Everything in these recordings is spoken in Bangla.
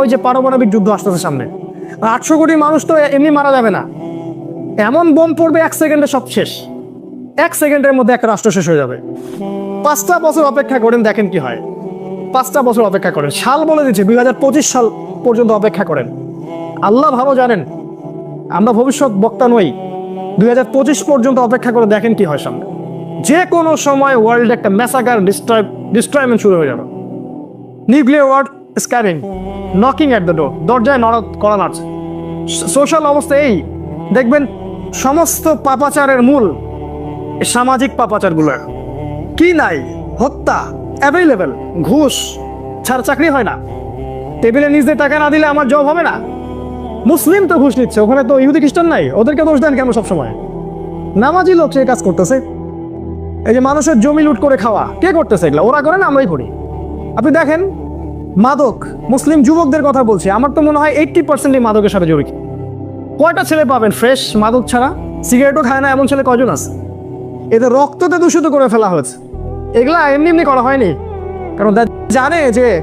ওই যে পারমাণবিক যুদ্ধ আসতেছে সামনে। আটশো কোটি মানুষ তো এমনি মারা যাবে না। এমন বোম পড়বে এক সেকেন্ডে সব শেষ। এক সেকেন্ডের মধ্যে একটা রাষ্ট্র শেষ হয়ে যাবে। পাঁচটা বছর অপেক্ষা করেন, দেখেন কি হয়। পাঁচটা বছর অপেক্ষা করেন। সাল বলে দিচ্ছে, দুই হাজার পঁচিশ সাল পর্যন্ত অপেক্ষা করেন। আল্লাহ ভালো জানেন, আমরা ভবিষ্যৎ বক্তা নই। দুই হাজার পঁচিশ পর্যন্ত অপেক্ষা করে দেখেন কি হয় সামনে। যে কোনো সময় ওয়ার্ল্ডে একটা ম্যাসাকার ডিস্ট্রয় ডিস্ট্রয়মেন্ট শুরু হয়ে যাবে। Nuclear world scaring knocking at the door দরজায় নড়া করা নাড়ছে। সোশ্যাল অবস্থা এই। দেখবেন, সমস্ত পাপাচারের মূল সামাজিক পাপাচারগুলো। কি নাই? হত্যা। অ্যাভেলেবেল ঘুষ। ছাড় চাকরি হয় না। টেবিলে নিজে টাকা না দিলে আমার জব হবে না। মুসলিম তো ঘুষ নিচ্ছে, ওখানে তো ইহুদি খ্রিস্টান নাই। ওদেরকে দোষ দেন কেন সবসময়? নামাজি লোক সে কাজ করতেছে। এই যে মানুষের জমি লুট করে খাওয়া, কে করতেছে এগুলো? ওরা করে না, আমরাই করি। আপনি দেখেন মাদক, মুসলিম যুবকদের কথা বলছি। আমার তো মনে হয় এইট্টি পার্সেন্টই মাদকের সাথে জড়িত। কয়টা ছেলে পাবেন? ফ্রেশ, মাদক ছাড়া? সিগারেটও খায় না এমন ছেলে কজন আছে? এদের রক্ততে দূষিত করে ফেলা হয়েছে। এগুলা এমনি এমনি করা হয়নি। কারণ জানে যে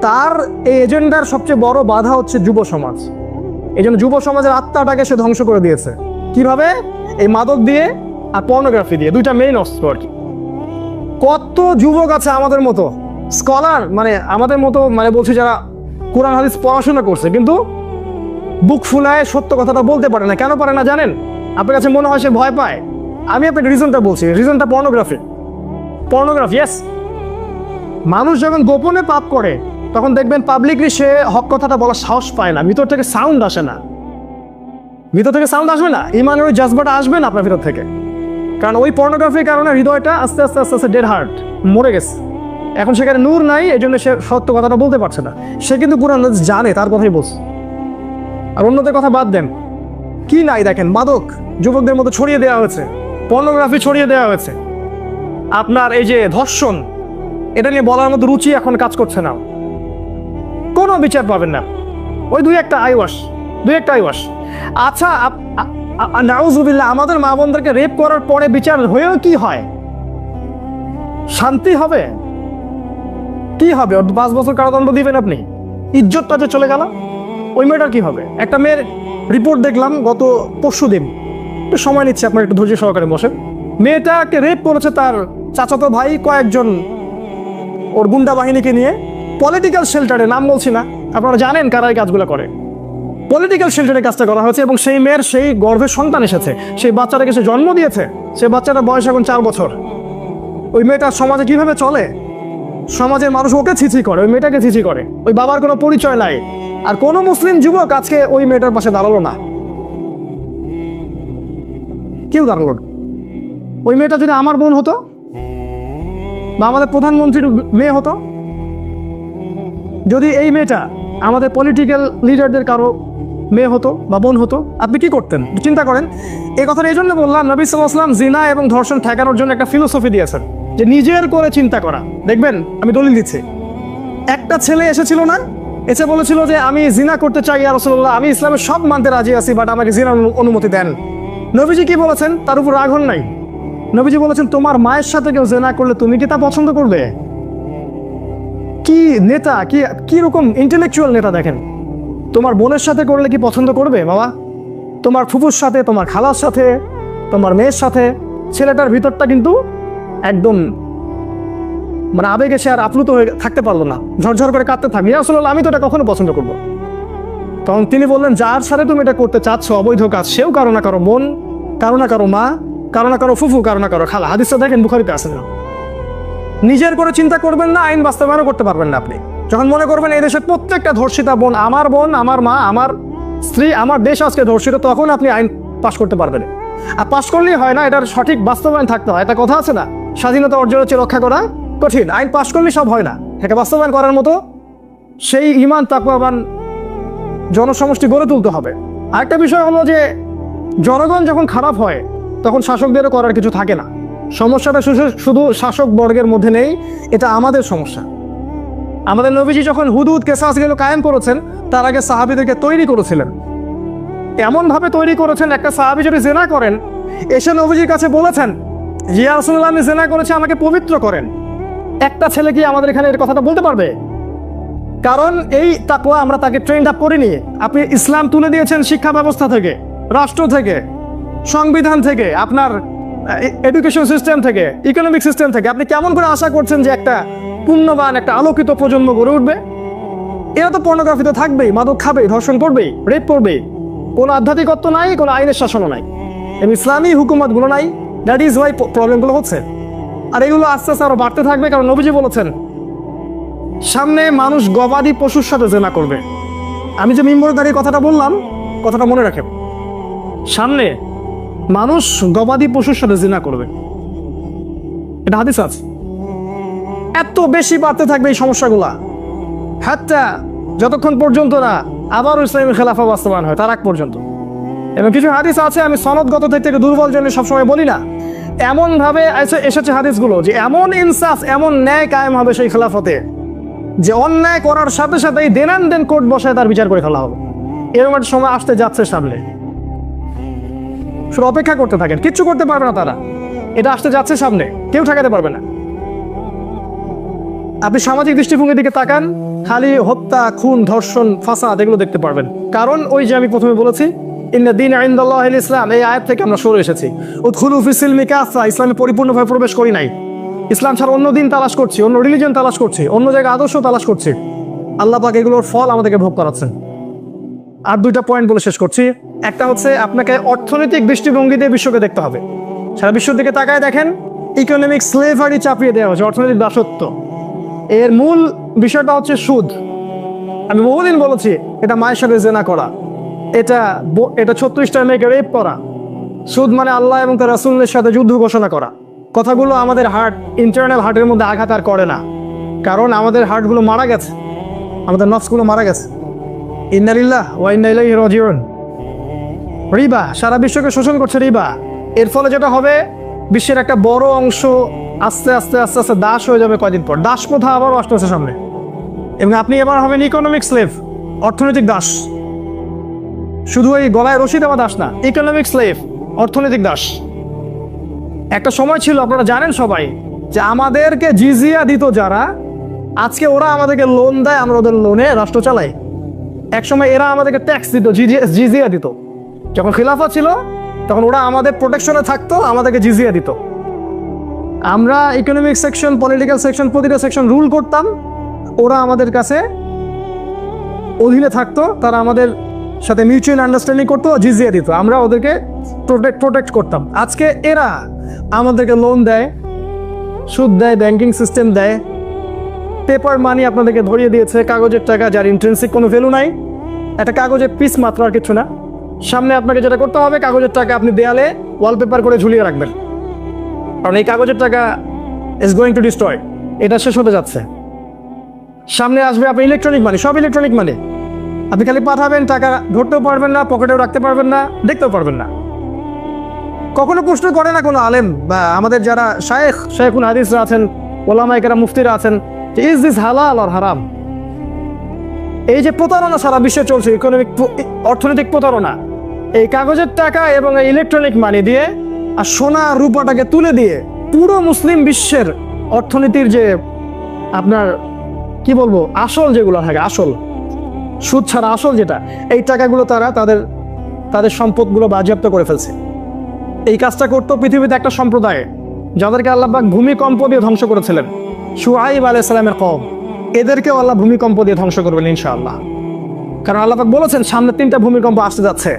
তার এই এজেন্ডার সবচেয়ে বড় বাধা হচ্ছে যুব সমাজ। এই জন্য যুব সমাজের আত্মাটাকে সে ধ্বংস করে দিয়েছে। কীভাবে? এই মাদক দিয়ে আর পর্নোগ্রাফি দিয়ে। দুইটা মেইন অস্ত্র আর কি। কত যুবক আছে আমাদের মতো? স্কলার মানে আমাদের মতো মানে বলছি যারা কোরআন, হাদিস পড়াশোনা করছে, কিন্তু বুক ফুলায় সত্য কথাটা বলতে পারে না। কেন পারে না জানেন? আপনার কাছে মনে হয় সে ভয় পায়। আমি আপনাকে রিজনটা বলছি রিজনটা পর্নোগ্রাফি পর্নোগ্রাফি ইয়েস মানুষ যখন গোপনে পাপ করে, তখন দেখবেন পাবলিকলি সে হক কথাটা বলার সাহস পায় না। ভিতর থেকে সাউন্ড আসে না। ভিতর থেকে সাউন্ড আসবে না। ইমানের ওই জাজবাটা আসবে না আপনার ভিতর থেকে। কারণ ওই পর্নোগ্রাফির কারণে হৃদয়টা আস্তে আস্তে আস্তে আস্তে ডেড হার্ট মরে গেছে। এখন সেখানে নূর নাই এই জন্য সে সত্য কথাটা বলতে পারছে না। সে কিন্তু কোরআন জানে, তার কথাই বলছে। আর অন্যদের কথা বাদ দেন। কি নাই দেখেন, মাদক যুবকদের মতো ছড়িয়ে দেওয়া হয়েছে পর্নোগ্রাফি ছড়িয়ে দেওয়া হয়েছে। আপনার এই যে ধর্ষণ, এটা নিয়ে বলার মতো রুচি এখন কাজ করছে না। কোনো বিচার পাবেন না। ওই দুই একটা আইওয়াস, দুই একটা আইওয়াস। আচ্ছা আ- আমাদের মা বোনদেরকে রেপ করার পরে বিচার হয়েও কি হয়? শান্তি হবে? কি হবে? ওর পাঁচ বছর কারাদণ্ড দিবেন আপনি? ইজ্জতটা যে চলে গেল, ওই মেয়েটার কি হবে? একটা মেয়ের রিপোর্ট দেখলাম গত পরশু দিন। একটু সময় নিচ্ছে, আপনার একটু ধৈর্য সহকারে বসেন। মেয়েটাকে রেপ করেছে তার চাচাতো ভাই, কয়েকজন ওর গুন্ডা বাহিনীকে নিয়ে। পলিটিক্যাল শেল্টারে নাম বলছি না, আপনারা জানেন কারা এই কাজগুলো করে। পলিটিক্যাল শেল্টারে কাজটা করা হয়েছে এবং সেই মেয়ের সেই গর্ভের সন্তান এসেছে। সেই বাচ্চাটাকে সে জন্ম দিয়েছে সেই বাচ্চাটার বয়স এখন চার বছর। ওই মেয়েটা সমাজে কীভাবে চলে? সমাজের মানুষ ওকে ছিছি করে, ওই মেয়েটাকে ছিছি করে। ওই বাবার কোনো পরিচয় নাই। আর কোনো মুসলিম যুবক আজকে ওই মেয়েটার পাশে দাঁড়াল না। কেউ দাঁড়াল না। ওই মেয়েটা যদি আমার বোন হতো, বা আমাদের প্রধানমন্ত্রীর মেয়ে হতো, যদি এই মেয়েটা আমাদের পলিটিক্যাল লিডারদের কারও মেয়ে হতো বা বোন হতো, আপনি কি করতেন? চিন্তা করেন। এই কথাটা এই জন্য বললাম, নবী সাল্লাম জিনা এবং ধর্ষণ ঠেকানোর জন্য একটা ফিলোসফি দিয়েছেন। যে নিজের করে চিন্তা করা। দেখবেন, আমি দলিল দিচ্ছি। একটা ছেলে এসেছিল না? এসে বলেছিল যে, আমি জিনা করতে চাই আর আমি ইসলামের সব মানতে রাজি আছি বাট আমাকে অনু- অনুমতি দেন। নবীজি কি বলেছেন? তার উপর রাগ হন নাই। নবীজি বলেছেন, তোমার মায়ের সাথে কেউ জেনা করলে তুমি কি তা পছন্দ করবে? কি নেতা, কি কি রকম ইন্টেলেকচুয়াল নেতা দেখেন? তোমার বোনের সাথে করলে কি পছন্দ করবে, বাবা? তোমার ফুফুর সাথে, তোমার খালার সাথে, তোমার মেয়ের সাথে, ছেলেটার ভিতরটা কিন্তু একদম মানে আবেগে সে আর আপ্লুত হয়ে থাকতে পারল না। ঝরঝর করে কাঁদতে থাকবে আসলে আমি তো এটা কখনো পছন্দ করব তখন তিনি বললেন, যার সাথে তুমি এটা করতে চাচ্ছ, অবৈধ কাজ, সেও কারও না কারও মন, কারও না কারও মা, কারও না কারও ফুফু, কারও না কারও খালা। হাদিসটা দেখেন, বুখারিতে আছে না। নিজের করে চিন্তা করবেন না, আইন বাস্তবায়নও করতে পারবেন না আপনি। যখন মনে করবেন, এই দেশের প্রত্যেকটা ধর্ষিতা বোন আমার বোন, আমার মা, আমার স্ত্রী, আমার দেশ আজকে ধর্ষিত, তখন আপনি আইন পাশ করতে পারবেন। আর পাশ করলেই হয় না, এটার সঠিক বাস্তবায়ন থাকতে হয়। এটা কথা আছে না? স্বাধীনতা অর্জন হচ্ছে রক্ষা করা কঠিন। আইন পাশ করলেই সব হয় না। এটাকে বাস্তবায়ন করার মতো সেই ইমান, তাকওয়াবান জনসমষ্টি গড়ে তুলতে হবে। আরেকটা বিষয় হলো যে, জনগণ যখন খারাপ হয়, তখন শাসকদেরও করার কিছু থাকে না। সমস্যাটা শুধু- শুধু শাসক বর্গের মধ্যে নেই, এটা আমাদের সমস্যা। আমাদের নবীজি যখন হুদুদ কেসাসগুলো কায়েম করেছেন, তার আগে সাহাবিদেরকে তৈরি করেছিলেন। এমনভাবে তৈরি করেছেন, একটা সাহাবি যদি জেনা করেন, এসে নবীজির কাছে বলেছেন জিয়া রসুল্লাহ আমি জেনা করেছি, আমাকে পবিত্র করেন। একটা ছেলে কি আমাদের এখানে এর কথাটা বলতে পারবে? কারণ এই তাকওয়া আমরা তাকে ট্রেন্ড আপ করিনি। আপনি ইসলাম তুলে দিয়েছেন শিক্ষা ব্যবস্থা থেকে, রাষ্ট্র থেকে, সংবিধান থেকে, আপনার এডুকেশন সিস্টেম থেকে ইকোনমিক সিস্টেম থেকে। আপনি কেমন করে আশা করছেন যে একটা পুণ্যবান, একটা আলোকিত প্রজন্ম গড়ে উঠবে? এরা তো পর্নোগ্রাফিতে থাকবেই, মাদক খাবে ধর্ষণ করবেই রেপ করবেই। কোনো আধ্যাত্মিকত্ব নাই, কোনো আইনের শাসনও নাই। ইসলামী হুকুমতগুলো নাই। দ্যাট ইজ ওয়াই প্রবলেমগুলো হচ্ছে। আর এগুলো আস্তে আস্তে আরও বাড়তে থাকবে, কারণ নবীজি বলেছেন, সামনে মানুষ গবাদি পশুর সাথে জেনা করবে। আমি যে মিম্বর দাঁড়িয়ে কথাটা বললাম, কথাটা মনে রাখেন। সামনে মানুষ গবাদি পশুর সাথে জিনা করবে। এটা হাদিস আছে। এত বেশি বাড়তে থাকবে এই সমস্যাগুলা। হাত্তা যতক্ষণ পর্যন্ত না আবার ইসলামী খেলাফা বাস্তবায়ন হয়, তার আগ পর্যন্ত। এবং কিছু হাদিস আছে, আমি সনদগত দিক থেকে দুর্বল জন্য সবসময় বলি না। এমন ভাবে এসে- এসেছে হাদিসগুলো যে এমন ইনসাফ, এমন ন্যায় কায়েম হবে সেই খেলাফতে, যে অন্যায় করার সাথে সাথে এই দেনান দেন কোর্ট বসায় তার বিচার করে ফেলা হবে। এরকম একটা সময় আসতে যাচ্ছে সামনে। শুধু অপেক্ষা করতে থাকেন, কিচ্ছু করতে পারবে না তারা। এটা আসতে যাচ্ছে সামনে, কেউ ঠেকাতে পারবে না। আপনি সামাজিক দৃষ্টিভঙ্গির দিকে তাকান, খালি হত্যা, খুন, ধর্ষণ, ফাসাদ, এগুলো দেখতে পারবেন। কারণ ওই যে আমি প্রথমে বলেছি ইন্না দিন আইন্দাল্লাহ ইসলাম, এই আয়াত থেকে আমরা সরে এসেছি। উৎখুলু ফিসিল মিকাফা ইসলামে পরিপূর্ণভাবে প্রবেশ করি নাই। ইসলাম ছাড়া অন্য দিন তালাশ করছি, অন্য রিলিজন তালাশ করছি, অন্য জায়গায় আদর্শ তালাশ করছি। আল্লাহ পাক এগুলোর ফল আমাদেরকে ভোগ করাচ্ছেন। আর দুইটা পয়েন্ট বলে শেষ করছি। একটা হচ্ছে আপনাকে অর্থনৈতিক দৃষ্টিভঙ্গি দিয়ে বিশ্বকে দেখতে হবে। সারা বিশ্বের দিকে তাকায় দেখেন ইকোনমিক স্লেভারি চাপিয়ে দেওয়া হচ্ছে অর্থনৈতিক দাসত্ব। এর মূল বিষয়টা হচ্ছে সুদ। আমি বহুদিন বলেছি, এটা মায়ের সাথে জেনা করা। এটা এটা ছত্রিশটা মেয়েকে রেপ করা সুদ মানে আল্লাহ এবং তার রাসুলের সাথে যুদ্ধ ঘোষণা করা। কথাগুলো আমাদের হার্ট ইন্টারনাল হার্টের মধ্যে আঘাত আর করে না। কারণ আমাদের হার্টগুলো মারা গেছে। আমাদের নফসগুলো মারা গেছে। ইন্নালিল্লাহ ওয়া ইন্না ইলাইহি রাজিউন। রিবা, সারা বিশ্বকে শোষণ করছে রিবা। এর ফলে যেটা হবে, বিশ্বের একটা বড় অংশ আস্তে আস্তে আস্তে আস্তে দাস হয়ে যাবে কয়দিন পর। দাস প্রথা আবারও আসতেছে সামনে। এবং আপনি এবার হবেন ইকোনমিক স্লেভ অর্থনৈতিক দাস। শুধু এই গলায় রশি দেওয়া দাস না ইকোনমিক স্লেভ অর্থনৈতিক দাস। একটা সময় ছিল, আপনারা জানেন সবাই, যে আমাদেরকে জিজিয়া দিত যারা, আজকে ওরা আমাদেরকে লোন দেয়, আমরা ওদের লোনে রাষ্ট্র চালাই। একসময় এরা আমাদেরকে ট্যাক্স দিত, জিজিয়া দিত। যখন খিলাফা ছিল, তখন ওরা আমাদের প্রোটেকশনে থাকতো, আমাদেরকে জিজিয়া দিত। আমরা ইকোনমিক সেকশন পলিটিক্যাল সেকশন প্রতিটা সেকশন রুল করতাম, ওরা আমাদের কাছে অধীনে থাকতো, তারা আমাদের সাথে মিউচুয়াল আন্ডারস্ট্যান্ডিং করতো, জিজিয়া দিত। আমরা ওদেরকে প্রোটেক্ট প্রোটেক্ট করতাম। আজকে এরা আমাদেরকে লোন দেয়, সুদ দেয় ব্যাংকিং সিস্টেম দেয়। পেপার মানি আপনাদেরকে ধরিয়ে দিয়েছে, কাগজের টাকা, যার ইন্ট্রেন্সিক কোনো ভ্যালু নাই। একটা কাগজের পিস মাত্র আর কিছু না। সামনে আপনাকে যেটা করতে হবে, কাগজের টাকা আপনি দেয়ালে ওয়ালপেপার করে ঝুলিয়ে রাখবেন। কারণ এই কাগজের টাকা ইজ গোয়িং টু ডিস্ট্রয় এটা শেষ হতে যাচ্ছে। সামনে আসবে আপনি ইলেকট্রনিক মানি সব ইলেকট্রনিক মানি আপনি খালি পাঠাবেন, টাকা ধরতেও পারবেন না, পকেটেও রাখতে পারবেন না, দেখতেও পারবেন না। কখনো প্রশ্ন করে না কোনো আলেম বা আমাদের যারা শায়েখ, শায়েখুল হাদিসরা আছেন ওলামাইকেরা মুফতিরা আছেন ইজ দিস হালাল আর হারাম এই যে প্রতারণা সারা বিশ্বে চলছে ইকোনমিক অর্থনৈতিক প্রতারণা, এই কাগজের টাকা এবং এই ইলেকট্রনিক মানি দিয়ে আর সোনা, রূপাটাকে তুলে দিয়ে পুরো মুসলিম বিশ্বের অর্থনীতির যে আপনার, কি বলব, আসল যেগুলো থাকে, আসল সুদ ছাড়া আসল যেটা, এই টাকাগুলো তারা তাদের তাদের সম্পদগুলো বাজেয়াপ্ত করে ফেলছে। এই কাজটা করতো পৃথিবীতে একটা সম্প্রদায়, যাদেরকে আল্লাহবাক ভূমিকম্প দিয়ে ধ্বংস করেছিলেন। সুহাইব আলাইসালামের কম এদেরকেও আল্লাহ ভূমিকম্প দিয়ে ধ্বংস করবেন ইনশাআল্লাহ। কারণ আল্লাহবাক বলেছেন, সামনে তিনটা ভূমিকম্প আসতে যাচ্ছে,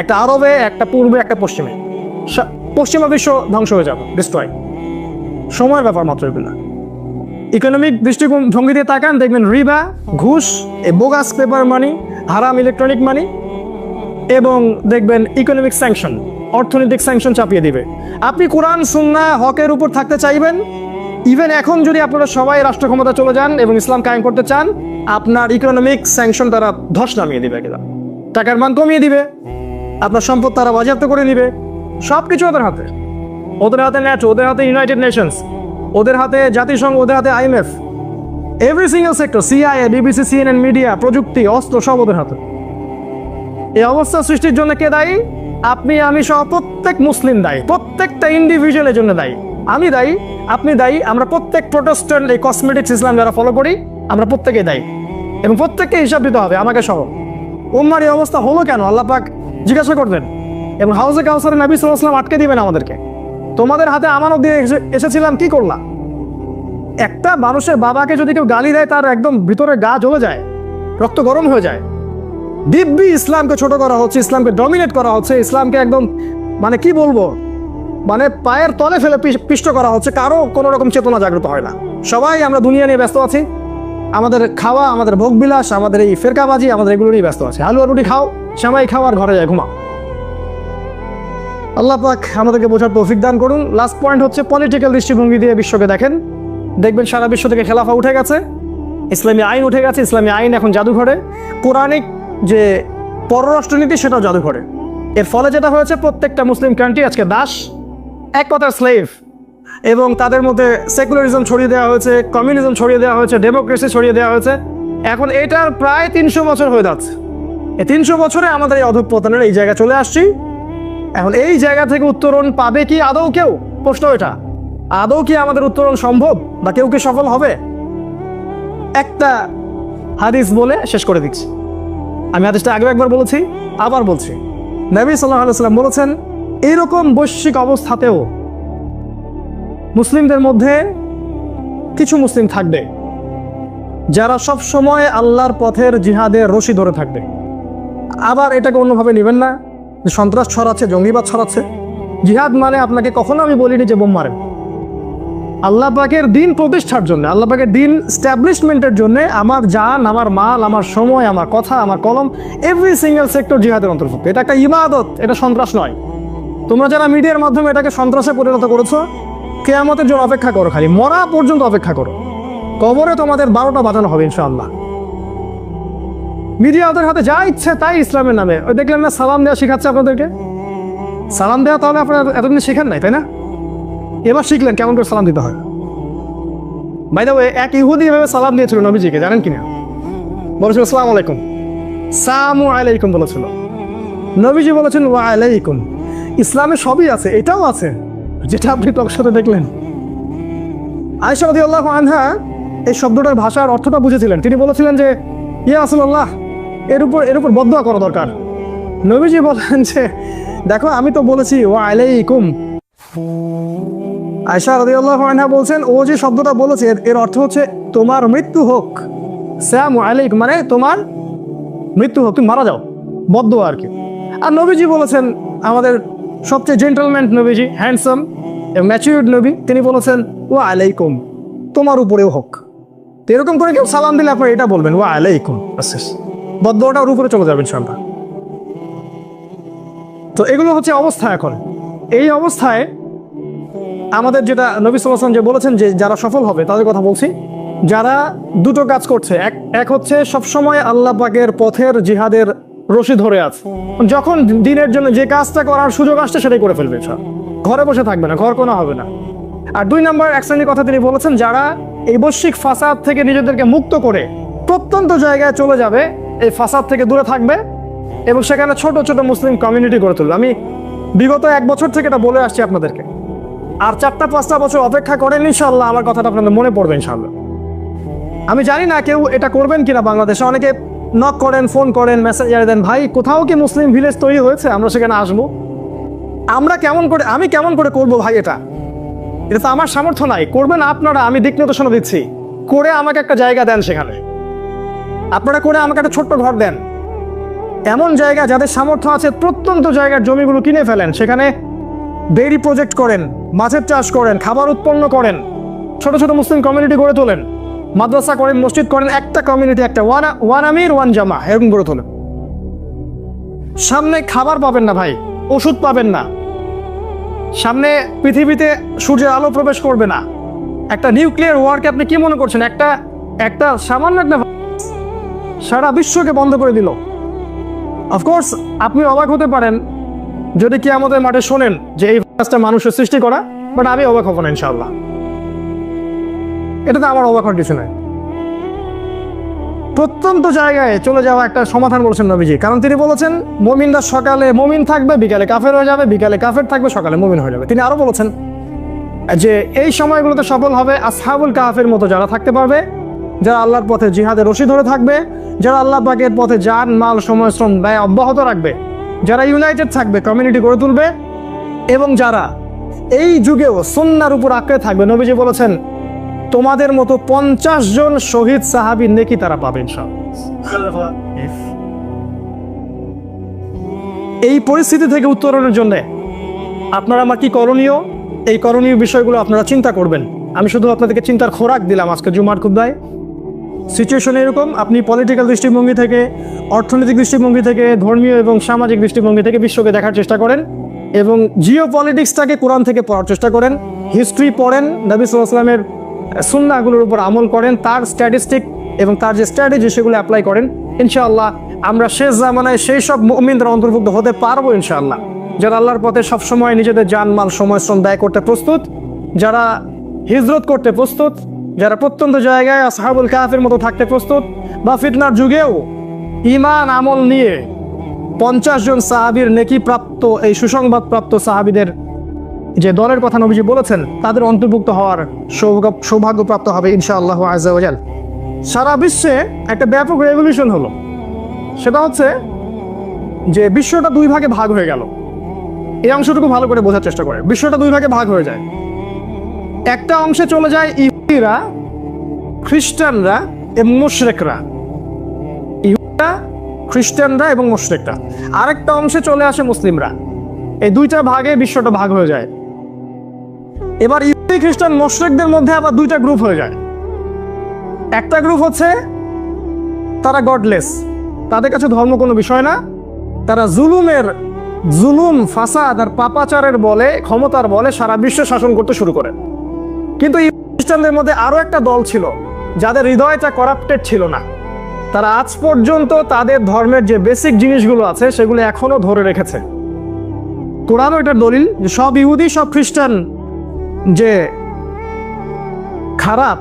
একটা আরবে, একটা পূর্বে, একটা পশ্চিমে। পশ্চিমা বিশ্ব ধ্বংস হয়ে যাবে ডিস্ট্রয় সময়ের ব্যাপার মাত্র এগুলো। ইকোনমিক দৃষ্টিকোণ ভঙ্গি দিয়ে তাকান, দেখবেন রিবা, ঘুষ এ বোগাস পেপার মানি হারাম ইলেকট্রনিক মানি এবং দেখবেন ইকোনমিক স্যাংশন অর্থনৈতিক স্যাংশন চাপিয়ে দিবে। আপনি কোরআন, সুন্না, হকের উপর থাকতে চাইবেন? ইভেন এখন যদি আপনারা সবাই রাষ্ট্র ক্ষমতা চলে যান এবং ইসলাম কায়েম করতে চান, আপনার ইকোনমিক স্যাংশন তারা ধস নামিয়ে দিবে কিনা টাকার মান কমিয়ে দিবে, আপনার সম্পদ তারা বাজেয়াপ্ত করে নিবে। সব কিছু ওদের হাতে। ওদের হাতে ন্যাটো ওদের হাতে ইউনাইটেড নেশনস ওদের হাতে, জাতিসংঘ ওদের হাতে, IMF. Every single sector CIA BBC CNN media প্রযুক্তি, অস্ত্র, সব ওদের হাতে। এই অবস্থা সৃষ্টির জন্য কে দায়ী? আপনি, আমি সহ প্রত্যেক মুসলিম দায়ী। প্রত্যেকটা ইন্ডিভিজুয়ালের জন্য দায়ী। আমি দায়ী, আপনি দায়ী, আমরা প্রত্যেক প্রোটেস্ট্যান্ট এই কসমেটিক্স ইসলাম যারা ফলো করি, আমরা প্রত্যেকেই দায়ী। এবং প্রত্যেককে হিসাব দিতে হবে, আমাকে সহ। উম্মার এই অবস্থা হলো কেন? আল্লাহ পাক জিজ্ঞাসা করবেন। এবং হাউসে কাউসারে নবী সাল্লাম আটকে দিবেন আমাদেরকে। তোমাদের হাতে আমানত দিয়ে এসেছিলাম, কি করলাম একটা মানুষের বাবাকে যদি কেউ গালি দেয়, তার একদম ভিতরে গা জ্বলে যায়, রক্ত গরম হয়ে যায়। দিব্যি ইসলামকে ছোট করা হচ্ছে, ইসলামকে ডমিনেট করা হচ্ছে, ইসলামকে একদম মানে কি বলব? মানে পায়ের তলে ফেলে পিষ্ট করা হচ্ছে, কারও কোনো রকম চেতনা জাগ্রত হয় না। সবাই আমরা দুনিয়া নিয়ে ব্যস্ত আছি। আমাদের খাওয়া, আমাদের ভোগবিলাস, আমাদের এই ফেরকাবাজি, আমাদের এগুলো নিয়ে ব্যস্ত আছে। আলু রুটি খাও সেমাই খাও আর ঘরে যায়, ঘুমাও। আল্লাহ পাক আমাদেরকে বোঝার তৌফিক দান করুন। লাস্ট পয়েন্ট হচ্ছে পলিটিক্যাল দৃষ্টিভঙ্গি দিয়ে বিশ্বকে দেখেন। দেখবেন সারা বিশ্ব থেকে খেলাফা উঠে গেছে। ইসলামী আইন উঠে গেছে। ইসলামী আইন এখন জাদুঘরে। কোরআনিক যে পররাষ্ট্রনীতি, সেটাও জাদুঘরে। এর ফলে যেটা হয়েছে, প্রত্যেকটা মুসলিম কান্ট্রি আজকে দাস এক কথার স্লেভ এবং তাদের মধ্যে সেকুলারিজম ছড়িয়ে দেওয়া হয়েছে কমিউনিজম ছড়িয়ে দেওয়া হয়েছে ডেমোক্রেসি ছড়িয়ে দেওয়া হয়েছে। এখন এটার প্রায় তিনশো বছর হয়ে যাচ্ছে। এই তিনশো বছরে আমাদের এই অধঃপতনের এই জায়গায় চলে আসছি। এখন এই জায়গা থেকে উত্তরণ পাবে কি আদৌ কেউ? প্রশ্ন এটা। আদৌ কি আমাদের উত্তরণ সম্ভব বা কেউ কি সফল হবে? একটা হাদিস বলে শেষ করে দিচ্ছি। আমি হাদিসটা আগেও একবার বলেছি, আবার বলছি। নবী সাল্লাহ আলাইসাল্লাম বলেছেন এইরকম বৈশ্বিক অবস্থাতেও মুসলিমদের মধ্যে কিছু মুসলিম থাকবে, যারা সব সময় আল্লাহর পথের জিহাদের রশি ধরে থাকবে। আবার এটাকে অন্যভাবে নেবেন না। সন্ত্রাস ছড়াচ্ছে, জঙ্গিবাদ ছড়াচ্ছে। জিহাদ মানে আপনাকে কখনো আমি বলিনি যে বোম মারেন। আল্লাহ পাকের দিন প্রতিষ্ঠার জন্য, আল্লাহ পাকের দিন স্ট্যাবলিশমেন্টের জন্য আমার জান, আমার মাল, আমার সময়, আমার কথা, আমার কলম এভরি সিঙ্গেল সেক্টর জিহাদের অন্তর্ভুক্ত। এটা একটা ইবাদত, এটা সন্ত্রাস নয়। তোমরা যারা মিডিয়ার মাধ্যমে এটাকে সন্ত্রাসে পরিণত করেছ, কেয়ামতের জন্য অপেক্ষা করো খালি, মরা পর্যন্ত অপেক্ষা করো। কবরে তোমাদের বারোটা বাজানো হবে ইনশাআল্লাহ। মিডিয়া ওদের হাতে যা ইচ্ছে তাই ইসলামের নামে। ওই দেখলেন না, সালাম দেওয়া শেখাচ্ছে আপনাদেরকে? সালাম দেওয়া তাহলে আপনারা এতদিন শেখেন নাই, তাই না? এবার শিখলেন কেমন করে সালাম দিতে হয়। বাই দ্য এক ইহুদি এভাবে সালাম দিয়েছিল নবীজিকে, জানেন কিনা? বলেছিল সালাম আলাইকুম। সামু আলাইকুম বলেছিল নবীজি বলেছেন, ওয়া আলাইকুম। ইসলামে সবই আছে, এটাও আছে, যেটা আপনি টকশোতে দেখলেন। আয়সা রাদিয়াল্লাহু আনহা এই শব্দটার ভাষার অর্থটা বুঝেছিলেন। তিনি বলেছিলেন যে, ইয়া রাসূলুল্লাহ এর উপর এর উপর বদয়া করা দরকার। নবীজি বলেন যে, দেখো, আমি তো বলেছি ও আলাইকুম। আয়সা রাদিয়াল্লাহু আনহা বলছেন, ও যে শব্দটা বলেছে, এর- অর্থ হচ্ছে, তোমার মৃত্যু হোক। সালাম আলাইকুম মানে তোমার মৃত্যু হোক, তুমি মারা যাও। বদ্ধ আর কি। আর নবীজি বলেছেন, আমাদের সবচেয়ে জেন্টলম্যান নবীজি হ্যান্ডসাম ম্যাচিউর্ড নবী, তিনি বলেছেন ও আলাইকুম। তোমার উপরেও হোক। এরকম করে কেউ সালাম দিলে আপনার এটা বলবেন ও আলাইকুম। আচ্ছা বদ্ধটা ওর উপরে চলে যাবেন সন্ধ্যা। তো এগুলো হচ্ছে অবস্থা এখন। এই অবস্থায় আমাদের যেটা নবী সাল্লাম যে বলেছেন যে যারা সফল হবে, তাদের কথা বলছি। যারা দুটো কাজ করছে, এক এক হচ্ছে সবসময় আল্লাহ পাকের পথের জিহাদের রশি ধরে আছে। যখন দিনের জন্য যে কাজটা করার সুযোগ আসছে, সেটাই করে ফেলবে সব। ঘরে বসে থাকবে না, ঘর কোনো হবে না। আর দুই নম্বর, এক শ্রেণির কথা তিনি বলেছেন, যারা এই বৈশ্বিক ফাসাদ থেকে নিজেদেরকে মুক্ত করে প্রত্যন্ত জায়গায় চলে যাবে এই ফাসাদ থেকে দূরে থাকবে এবং সেখানে ছোট ছোট মুসলিম কমিউনিটি গড়ে তুলবে। আমি বিগত এক বছর থেকে এটা বলে আসছি আপনাদেরকে। আর চারটা, পাঁচটা বছর অপেক্ষা করেন ইনশাল্লাহ আমার কথাটা আপনাদের মনে পড়বে ইনশাল্লাহ আমি জানি না কেউ এটা করবেন কিনা বাংলাদেশে। অনেকে নক করেন ফোন করেন মেসেজ মেসেঞ্জারে দেন, ভাই, কোথাও কি মুসলিম ভিলেজ তৈরি হয়েছে? আমরা সেখানে আসব। আমরা কেমন করে, আমি কেমন করে করব ভাই এটা? এটা তো আমার সামর্থ্য নাই। করবেন আপনারা, আমি দিক নির্দেশনা দিচ্ছি। করে আমাকে একটা জায়গা দেন সেখানে। আপনারা করে আমাকে একটা ছোট্ট ঘর দেন। এমন জায়গা যাদের সামর্থ্য আছে প্রত্যন্ত জায়গার জমিগুলো কিনে ফেলেন। সেখানে ডেইরি প্রজেক্ট করেন, মাছের চাষ করেন, খাবার উৎপন্ন করেন, ছোট ছোট মুসলিম কমিউনিটি গড়ে তোলেন, মাদ্রাসা করেন, মসজিদ করেন, একটা কমিউনিটি, একটা ওয়ান ওয়ান আমির ওয়ান জামা এরকম গড়ে তোলেন। সামনে খাবার পাবেন না ভাই, ওষুধ পাবেন না। সামনে পৃথিবীতে সূর্যের আলো প্রবেশ করবে না। একটা নিউক্লিয়ার ওয়ারকে আপনি কি মনে করছেন? একটা একটা সামান্য একটা সারা বিশ্বকে বন্ধ করে দিল। অফকোর্স আপনি অবাক হতে পারেন যদি কি আমাদের মাঠে শোনেন যে এই ভাইরাসটা মানুষের সৃষ্টি করা বাট আমি অবাক হব না ইনশাল্লাহ এটা তো আমার অবাক হওয়ার কিছু নয় প্রত্যন্ত জায়গায় চলে যাওয়া একটা সমাধান বলেছেন নবীজি। কারণ তিনি বলেছেন, মমিনরা সকালে মমিন থাকবে, বিকালে কাফের হয়ে যাবে, বিকালে কাফের থাকবে, সকালে মমিন হয়ে যাবে। তিনি আরও বলেছেন যে এই সময়গুলোতে সফল হবে আসহাবুল কাহাফের মতো যারা থাকতে পারবে যারা আল্লাহর পথে জিহাদে রশি ধরে থাকবে, যারা আল্লাহ পাকের পথে যান, মাল, সময়, শ্রম, ব্যয় অব্যাহত রাখবে, যারা ইউনাইটেড থাকবে কমিউনিটি গড়ে তুলবে এবং যারা এই যুগেও সুন্নার উপর আঁকড়ে থাকবে, নবীজি বলেছেন, তোমাদের মতো পঞ্চাশ জন শহীদ সাহাবীর নেকি তারা পাবেন সব এই পরিস্থিতি থেকে উত্তরণের জন্য আপনারা আমার কি করণীয়? এই করণীয় বিষয়গুলো আপনারা চিন্তা করবেন। আমি শুধু আপনাদেরকে চিন্তার খোরাক দিলাম আজকে জুমার খুব খুদ্ায়। সিচুয়েশন এরকম, আপনি পলিটিক্যাল দৃষ্টিভঙ্গি থেকে, অর্থনৈতিক দৃষ্টিভঙ্গি থেকে, ধর্মীয় এবং সামাজিক দৃষ্টিভঙ্গি থেকে বিশ্বকে দেখার চেষ্টা করেন এবং জিও পলিটিক্সটাকে কোরআন থেকে পড়ার চেষ্টা করেন। হিস্ট্রি পড়েন, নবী সাল্লামের সুন্নাগুলোর উপর আমল করেন, তার স্ট্যাটিস্টিক এবং তার যে স্ট্র্যাটেজি সেগুলো অ্যাপ্লাই করেন। ইনশাআল্লাহ আমরা শেষ জামানায় সেই সব মুমিনদের অন্তর্ভুক্ত হতে পারব ইনশাআল্লাহ। যারা আল্লাহর পথে সবসময় নিজেদের জানমাল সময় শ্রম ব্যয় করতে প্রস্তুত, যারা হিজরত করতে প্রস্তুত যারা প্রত্যন্ত জায়গায় আসহাবুল কাহাফের মতো থাকতে প্রস্তুত, বা ফিতনার যুগেও ইমান আমল নিয়ে পঞ্চাশ জন সাহাবির নেকি প্রাপ্ত, এই সুসংবাদ প্রাপ্ত সাহাবিদের যে দলের কথা নবীজি বলেছেন, তাদের অন্তর্ভুক্ত হওয়ার সৌভাগ্য সৌভাগ্যপ্রাপ্ত হবে ইনশাআল্লাহ আজাল সারা বিশ্বে একটা ব্যাপক রেভলিউশন হলো। সেটা হচ্ছে যে বিশ্বটা দুই ভাগে ভাগ হয়ে গেল। এই অংশটুকু ভালো করে বোঝার চেষ্টা করে। বিশ্বটা দুই ভাগে ভাগ হয়ে যায়। একটা অংশে চলে যায় ইহুদিরা, খ্রিস্টানরা এবং মুশরেকরা। ইহুদিরা, খ্রিস্টানরা এবং মুশরেকরা। আরেকটা অংশে চলে আসে মুসলিমরা। এই দুইটা ভাগে বিশ্বটা ভাগ হয়ে যায়। এবার ইহুদি, খ্রিস্টান, মুশরেকদের মধ্যে আবার দুইটা গ্রুপ হয়ে যায়। একটা গ্রুপ হচ্ছে তারা গডলেস তাদের কাছে ধর্ম কোনো বিষয় না। তারা জুলুমের জুলুম, ফাসাদ আর পাপাচারের বলে, ক্ষমতার বলে সারা বিশ্ব শাসন করতে শুরু করে। কিন্তু খ্রিস্টানদের মধ্যে আরও একটা দল ছিল, যাদের হৃদয়টা করাপ্টেড ছিল না। তারা আজ পর্যন্ত তাদের ধর্মের যে বেসিক জিনিসগুলো আছে, সেগুলো এখনও ধরে রেখেছে। কোরআনও এটার দলিল যে সব ইহুদি, সব খ্রিস্টান যে খারাপ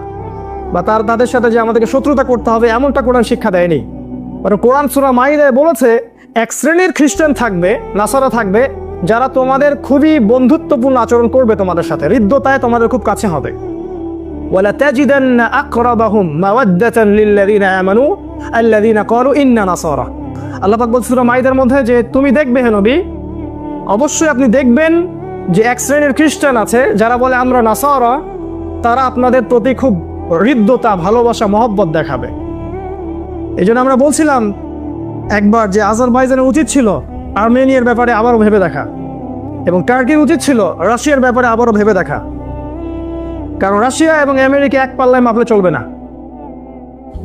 বা তার, তাদের সাথে যে আমাদেরকে শত্রুতা করতে হবে, এমনটা কোরআন শিক্ষা দেয়নি। কারণ কোরআন সুরা মাইদায় বলেছে, এক শ্রেণির খ্রিস্টান থাকবে, নাসারা থাকবে যারা তোমাদের খুবই বন্ধুত্বপূর্ণ আচরণ করবে তোমাদের সাথে, হৃদ্যতায় তোমাদের খুব কাছে হবে। তাজিদান্না আকরাবাহুম মাওয়াদ্দাতান লিল্লাযিনা আমানু, আল্লাযিনা ক্বালু ইন্না নাসারা। আল্লাহ পাক বলছে সূরা মাইদার মধ্যে যে তুমি দেখবে হে নবী, অবশ্যই আপনি দেখবেন যে এক শ্রেণির খ্রিস্টান আছে, যারা বলে আমরা নাসারা, তারা আপনাদের প্রতি খুব হৃদ্যতা, ভালোবাসা, মহব্বত দেখাবে। এই আমরা বলছিলাম, একবার যে আজারবাইজানের উচিত ছিল আর্মেনিয়ার ব্যাপারে আবারও ভেবে দেখা। এবং টার্কির উচিত ছিল রাশিয়ার ব্যাপারে আবারও ভেবে দেখা। কারণ রাশিয়া এবং আমেরিকা এক পাল্লায় মাপলে চলবে না।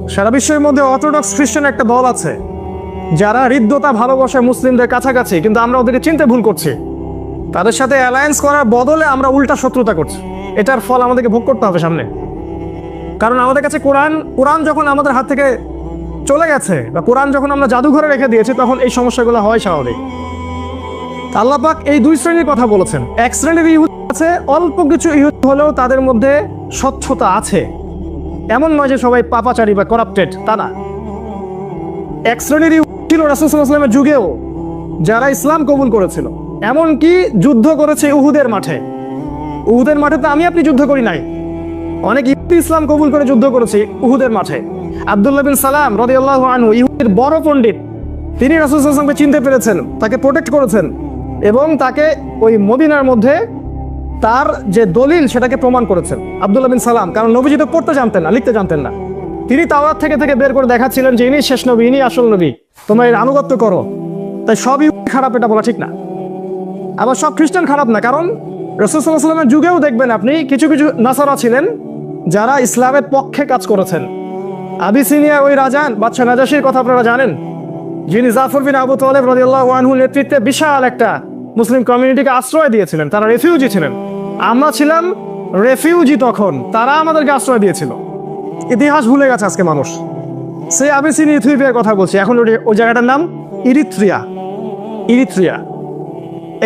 সারা বিশ্বের মধ্যে অর্থোডক্স খ্রিস্টান একটা দল আছে, যারা হৃদ্যতা, ভালোবাসায় মুসলিমদের কাছাকাছি, কিন্তু আমরা ওদেরকে চিনতে ভুল করছি। তাদের সাথে অ্যালায়েন্স করার বদলে আমরা উল্টা শত্রুতা করছি। এটার ফল আমাদেরকে ভোগ করতে হবে সামনে। কারণ আমাদের কাছে কোরআন কোরআন যখন আমাদের হাত থেকে চলে গেছে? বা কোরআন যখন আমরা জাদুঘরে রেখে দিয়েছি, তখন এই সমস্যাগুলো হয় স্বাভাবিক। আল্লাহ পাক এই দুই শ্রেণির কথা বলেছেন। এক শ্রেণির ইহুদ আছে, অল্প কিছু ইহুদ হলেও তাদের মধ্যে স্বচ্ছতা আছে। এমন নয় যে সবাই পাপাচারী বা করাপ্টেড তা না। এক শ্রেণির ছিল রাসুলামের যুগেও, যারা ইসলাম কবুল করেছিল। এমনকি যুদ্ধ করেছে উহুদের মাঠে। উহুদের মাঠে তো আমি আপনি যুদ্ধ করি নাই। অনেক ইসলাম কবুল করে যুদ্ধ করেছে উহুদের মাঠে। আব্দুল্লাহ বিন সালাম রদিয়াল্লাহু আনহু ইহুদির বড় পণ্ডিত। তিনি রাসুলকে চিনতে পেরেছেন, তাকে প্রোটেক্ট করেছেন এবং তাকে ওই মদিনার মধ্যে তার যে দলিল সেটাকে প্রমাণ করেছেন আব্দুল্লাহ বিন সালাম। কারণ নবীজি তো পড়তে জানতেন না, লিখতে জানতেন না। তিনি তাওরাত থেকে থেকে বের করে দেখাচ্ছিলেন যে ইনি শেষ নবী, ইনি আসল নবী। তোমরা এর আনুগত্য করো। তাই সবই খারাপ, এটা বলা ঠিক না। আবার সব খ্রিস্টান খারাপ না, কারণ রসুলামের যুগেও দেখবেন আপনি কিছু কিছু নাসারা ছিলেন যারা ইসলামের পক্ষে কাজ করেছেন। আবিসিনিয়া ওই রাজান বাদশাহ নাজাসির কথা আপনারা জানেন, যিনি জাফর বিন আবু তালেব রাদিয়াল্লাহু আনহুর নেতৃত্বে বিশাল একটা মুসলিম কমিউনিটিকে আশ্রয় দিয়েছিলেন, তারা রেফিউজি ছিলেন। আমরা ছিলাম রেফিউজি তখন, তারা আমাদেরকে আশ্রয় দিয়েছিল। ইতিহাস ভুলে গেছে আজকে মানুষ। সেই আবিসিনি ইথিওপিয়ার কথা বলছি, এখন ওই- জায়গাটার নাম ইরিত্রিয়া। ইরিত্রিয়া।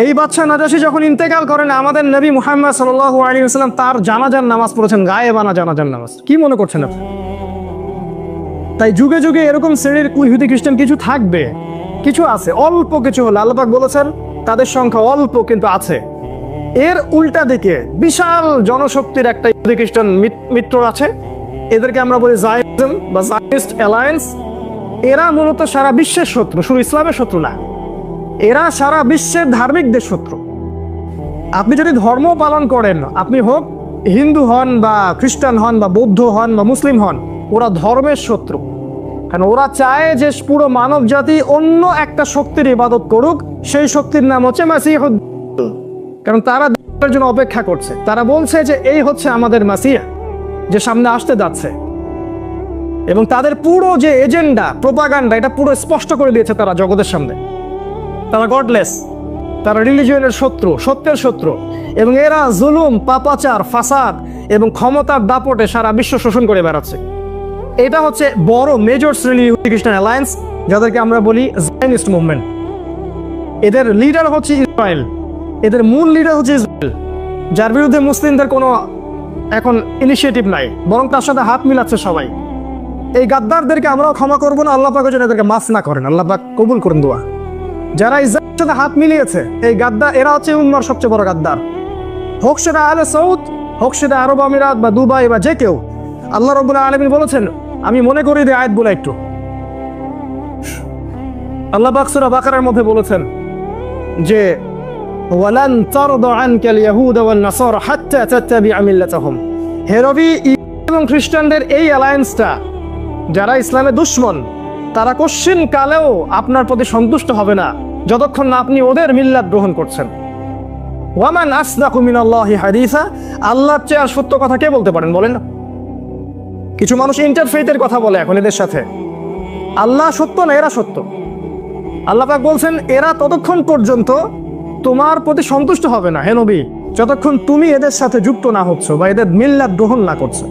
এই বাচ্চা নাজাসি যখন ইন্তেকাল করেন, আমাদের নবী মুহাম্মদ সাল্লাল্লাহু আলাইহি ওয়াসাল্লাম তার জানাজার নামাজ পড়েছেন গায়ে বানা জানাজার নামাজ। কি মনে করছেন আপনি? তাই যুগে যুগে এরকম শ্রেণির ইহুদি খ্রিস্টান কিছু থাকবে। কিছু আছে, অল্প কিছু হলে আল্লাপাক বলেছেন, তাদের সংখ্যা অল্প কিন্তু আছে। এর উল্টা দিকে বিশাল জনশক্তির একটা ইহুদি খ্রিস্টান মিত্র আছে। এদেরকে আমরা বলি জায়নিজম বা জায়নিস্ট অ্যালায়েন্স। এরা মূলত সারা বিশ্বের শত্রু, শুধু ইসলামের শত্রু না, এরা সারা বিশ্বের ধার্মিকদের শত্রু। আপনি যদি ধর্ম পালন করেন, আপনি হোক হিন্দু হন বা খ্রিস্টান হন বা বৌদ্ধ হন বা মুসলিম হন ওরা ধর্মের শত্রু। কারণ ওরা চায় যে পুরো মানব জাতি অন্য একটা শক্তির ইবাদত করুক, সেই শক্তির নাম হচ্ছে মাসিহুদ কারণ তারা জন্য অপেক্ষা করছে। তারা বলছে যে এই হচ্ছে আমাদের মাসিয়া যে সামনে আসতে যাচ্ছে। এবং তাদের পুরো যে এজেন্ডা, প্রোপাগান্ডা, এটা পুরো স্পষ্ট করে দিয়েছে তারা জগতের সামনে। তারা গডলেস, তারা রিলিজিয়নের শত্রু, সত্যের শত্রু। এবং এরা জুলুম, পাপাচার, ফাসাদ এবং ক্ষমতার দাপটে সারা বিশ্ব শোষণ করে বেড়াচ্ছে। এটা হচ্ছে বড় মেজর শ্রেণি খ্রিস্টান অ্যালায়েন্স যাদেরকে আমরা বলি জাইনিস্ট মুভমেন্ট এদের লিডার হচ্ছে ইসরায়েল এদের মূল লিডার হচ্ছে ইসরায়েল যার বিরুদ্ধে মুসলিমদের কোনো এখন ইনিশিয়েটিভ নাই, বরং তার সাথে হাত মিলাচ্ছে সবাই। এই গাদ্দারদেরকে আমরাও ক্ষমা করব না, আল্লাহ পাকের জন্য এদেরকে মাফ না করেন। আল্লাহ পাক কবুল করেন দোয়া। যারা ইসরায়েলের সাথে হাত মিলিয়েছে, এই গাদ্দার, এরা হচ্ছে উন্মার সবচেয়ে বড় গাদ্দার। হোক সেটা আলে সৌদ, হোক সেটা আরব আমিরাত বা দুবাই বা যে কেউ, আল্লাহ রবুল্লাহ আলমিন বলেছেন আমি মনে করি যে আয়াতগুলো একটু। আল্লাহ বাকসুরা বাকারের মধ্যে বলেছেন যে, ওয়ালান তারদা আনকাল ইয়াহুদ ওয়ান নাসারা হাত্তা তাত্তাবিআ মিল্লাতাহুম। হে ইহুদি এবং খ্রিস্টানদের এই অ্যালায়েন্সটা, যারা ইসলামের দুশ্মন, তারা কশ্চিন কালেও আপনার প্রতি সন্তুষ্ট হবে না, যতক্ষণ না আপনি ওদের মিল্লাত গ্রহণ করছেন। ওয়ামান আসদাকু মিনাল্লাহি হাদিসা, আল্লাহর চেয়ে আর সত্য কথা কে বলতে পারেন বলেন না? কিছু মানুষ ইন্টারফেথের কথা বলে এখন এদের সাথে। আল্লাহ সত্য না এরা সত্য? আল্লাহ পাক বলছেন, এরা ততক্ষণ পর্যন্ত তোমার প্রতি সন্তুষ্ট হবে না। হে যতক্ষণ তুমি এদের সাথে যুক্ত না হচ্ছ বা এদের মিল্লাত গ্রহণ না করছ।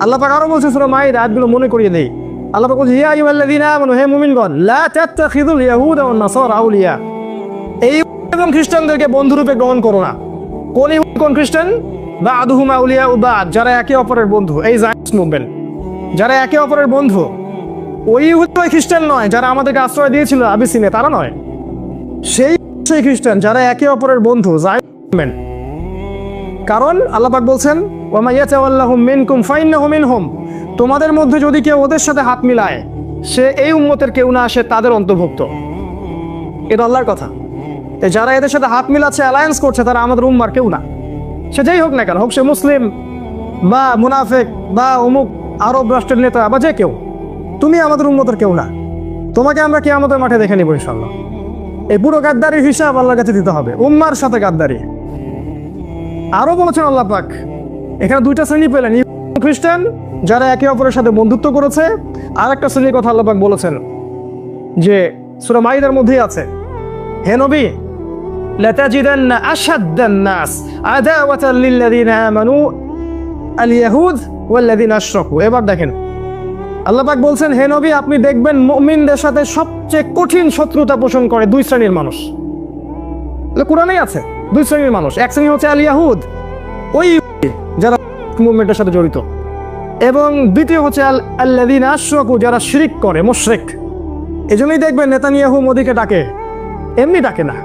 আল্লাহ পাক আরও বলছে সুরা মায়ের আয়াতগুলো মনে করিয়ে দেই। আল্লাহ বলছে ইয়া হে এই গ্রহণ করো না। কোন খ্রিস্টান? বা উবাদ যারা একে অপরের বন্ধু। এই জায়ন্স মুভমেন্ট যারা একে অপরের বন্ধু, ওই ওই খ্রিস্টান নয়, যারা আমাদেরকে আশ্রয় দিয়েছিল আবিসিনে, তারা নয়। সেই সেই খ্রিস্টান, যারা একে অপরের বন্ধু জাইমেন্ট কারণ আল্লাপাক বলছেন, ওয়ামা ইয়াতাওয়াল্লাহু মিনকুম ফাইন্নাহু মিনহুম। তোমাদের মধ্যে যদি কেউ ওদের সাথে হাত মিলায়, সে এই উম্মতের কেউ না আসে, তাদের অন্তর্ভুক্ত। এটা আল্লাহর কথা। তাই যারা এদের সাথে হাত মিলাচ্ছে অ্যালায়েন্স করছে, তারা আমাদের উম্মার কেউ না। সে যেই হোক না কেন, হোক সে মুসলিম, বা মুনাফেক, বা অমুক আরব রাষ্ট্রের নেতা বা যে কেউ তুমি আমাদের উন্মতের কেউ না তোমাকে আমরা কি আমাদের মাঠে দেখে নিব ইনশাল্লাহ এই পুরো গাদ্দারির হিসাব আল্লাহর কাছে দিতে হবে উম্মার সাথে গাদ্দারি আরো বলেছেন আল্লাহ পাক এখানে দুইটা শ্রেণী পেলেন ইহুদি, খ্রিস্টান যারা একে অপরের সাথে বন্ধুত্ব করেছে আর একটা শ্রেণীর কথা আল্লাহ পাক বলেছেন যে সুরা মাইদার মধ্যেই আছে হে নবী لتجدن أشد الناس عداوة للذين آمنوا আল ইয়াহুদ ওয়াল্লাদিন আশরফু এবার দেখেন আল্লাপাক বলছেন, হে নবী, আপনি দেখবেন মুমিনদের সাথে সবচেয়ে কঠিন শত্রুতা পোষণ করে দুই শ্রেণির মানুষ। কোরআনেই আছে, দুই শ্রেণির মানুষ। এক শ্রেণি হচ্ছে আল ইয়াহুদ ওই যারা মুভমেন্টের সাথে জড়িত। এবং দ্বিতীয় হচ্ছে আল আল্লাদিন আশরকু, যারা শিরিক করে, মোশরেক। এই জন্যই দেখবেন নেতানিয়াহু মোদিকে ডাকে। এমনি ডাকে না।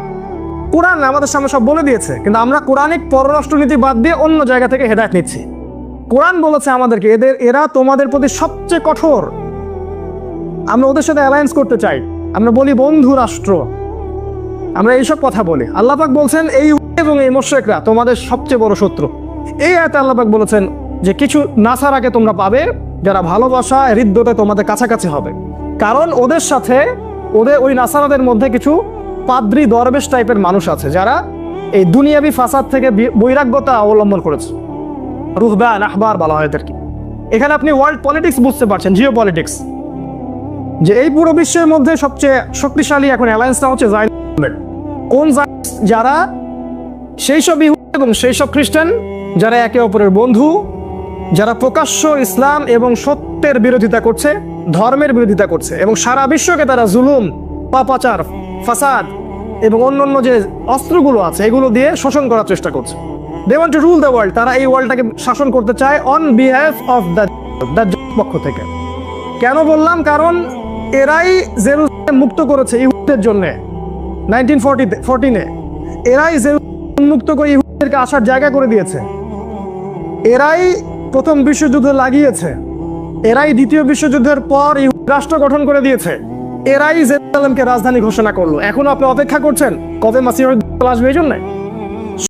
কোরআন আমাদের সামনে সব বলে দিয়েছে, কিন্তু আমরা কোরআনিক পররাষ্ট্রনীতি বাদ দিয়ে অন্য জায়গা থেকে হেদায়ত নিচ্ছি। কোরআন বলেছে আমাদেরকে, এদের, এরা তোমাদের প্রতি সবচেয়ে কঠোর। আমরা ওদের সাথে অ্যালায়েন্স করতে চাই। আমরা বলি বন্ধু রাষ্ট্র। আমরা এইসব কথা বলি। আল্লাপাক বলছেন, এই এবং এই মোশেকরা তোমাদের সবচেয়ে বড় শত্রু। এই আয়তে আল্লাপাক বলেছেন যে, কিছু নাসারাকে তোমরা পাবে, যারা ভালোবাসা, হৃদ্যতে তোমাদের কাছাকাছি হবে। কারণ ওদের সাথে, ওদের, ওই নাসারাদের মধ্যে কিছু পাদ্রি দরবেশ টাইপের মানুষ আছে, যারা এই দুনিয়াবি ফাসাদ থেকে বৈরাগ্যতা অবলম্বন করেছে। রুহবান আহবার বলা হয় এদেরকে। এখানে আপনি ওয়ার্ল্ড পলিটিক্স বুঝতে পারছেন জিও পলিটিক্স যে এই পুরো বিশ্বের মধ্যে সবচেয়ে শক্তিশালী এখন অ্যালায়েন্সটা হচ্ছে জায়ন কোন যারা সেই সব ইহুদি এবং সেই সব খ্রিস্টান, যারা একে অপরের বন্ধু, যারা প্রকাশ্য ইসলাম এবং সত্যের বিরোধিতা করছে, ধর্মের বিরোধিতা করছে, এবং সারা বিশ্বকে তারা জুলুম, পাপাচার, ফাসাদ এবং অন্যান্য যে অস্ত্রগুলো আছে, এগুলো দিয়ে শোষণ করার চেষ্টা করছে। They want to rule the world তারা এই ওয়ার্ল্ডটাকে শাসন করতে চায় on behalf of the the পক্ষ থেকে। কেন বললাম? কারণ এরাই জেরুজালেম মুক্ত করেছে ইহুদের জন্য। নাইনটিন ফোরটি ফোরটিনে এরাই জেরুজালেম মুক্ত করে ইহুদেরকে আসার জায়গা করে দিয়েছে। এরাই প্রথম বিশ্বযুদ্ধ লাগিয়েছে। এরাই দ্বিতীয় বিশ্বযুদ্ধের পর রাষ্ট্র গঠন করে দিয়েছে। এরাই জেরুজালেমকে রাজধানী ঘোষণা করল। এখন আপনি অপেক্ষা করছেন? কবে মাসিহ আসবে এই জন্যে?